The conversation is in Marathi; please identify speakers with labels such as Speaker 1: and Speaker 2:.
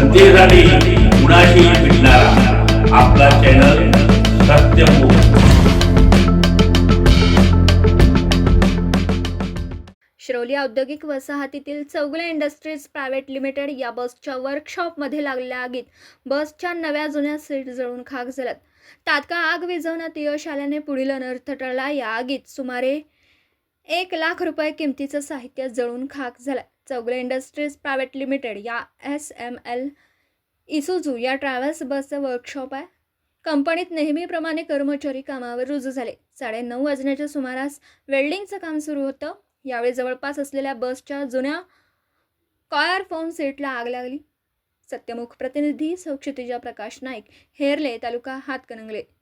Speaker 1: जनतेसाठी कुणाशी भेटणारा. आपला चॅनल सत्यमुख
Speaker 2: शिरोली औद्योगिक वसाहतीतील चौगुले इंडस्ट्रीज प्रायव्हेट लिमिटेड या बसच्या वर्कशॉपमध्ये लागलेल्या आगीत बसच्या नव्या जुन्या सीट जळून खाक झाल्यात. तात्काळ आग विझवण्यात यश आल्याने पुढील अनर्थ टळला. या आगीत सुमारे एक लाख रुपये किमतीचं साहित्य जळून खाक झालं. चौगले इंडस्ट्रीज प्रायव्हेट लिमिटेड या एस एम एल इसुझू या ट्रॅव्हल्स बसचं वर्कशॉप आहे. कंपनीत नेहमीप्रमाणे कर्मचारी कामावर रुजू झाले. साडेनऊ वाजण्याच्या सुमारास वेल्डिंगचं काम सुरू होतं. यावेळी जवळपास असलेल्या बसच्या जुन्या कॉयर फोन सीटला आग लागली. सत्यमुख प्रतिनिधी सौक्षितिजा प्रकाश नाईक हेरले तालुका हातकणंगले.